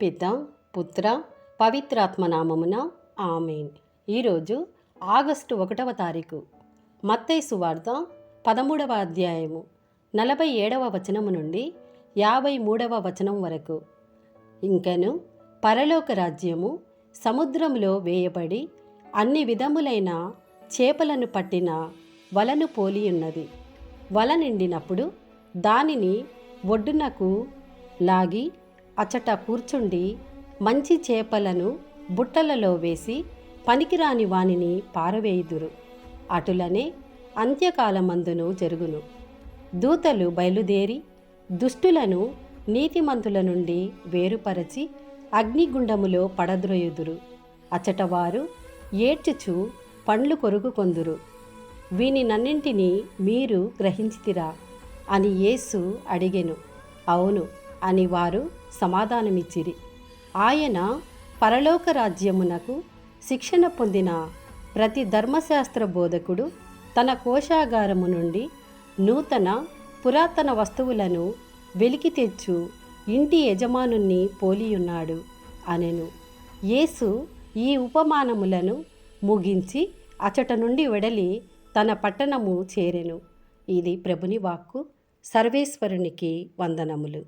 పిత పుత్ర పవిత్రాత్మ నామమున ఆమెన్. ఈరోజు ఆగస్టు ఒకటవ తారీఖు. మత్తయి సువార్త పదమూడవ అధ్యాయము నలభై ఏడవ వచనము నుండి యాభై మూడవ వచనం వరకు. ఇంకను పరలోక రాజ్యము సముద్రంలో వేయబడి అన్ని విధములైన చేపలను పట్టిన వలను పోలియున్నది. వల నిండినప్పుడు దానిని ఒడ్డునకు లాగి అచట కూర్చుండి మంచి చేపలను బుట్టలలో వేసి పనికిరాని వానిని పారవేయుదురు. అటులనే అంత్యకాలమందును జరుగును. దూతలు బయలుదేరి దుష్టులను నీతిమంతుల నుండి వేరుపరచి అగ్నిగుండములో పడద్రోయుదురు. అచటవారు ఏడ్చుచు పండ్లు కొరుకుకొందురు. వీనినన్నింటినీ మీరు గ్రహించితిరా అని యేసు అడిగెను. అవును అని వారు సమాధానమిచ్చిరి. ఆయన పరలోక రాజ్యమునకు శిక్షణ పొందిన ప్రతి ధర్మశాస్త్ర బోధకుడు తన కోశాగారము నుండి నూతన పురాతన వస్తువులను వెలికి తెచ్చు ఇంటి యజమానుణ్ణి పోలియున్నాడు అనెను. యేసు ఈ ఉపమానములను ముగించి అచట నుండి వెడలి తన పట్టణము చేరెను. ఇది ప్రభుని వాక్కు. సర్వేశ్వరునికి వందనములు.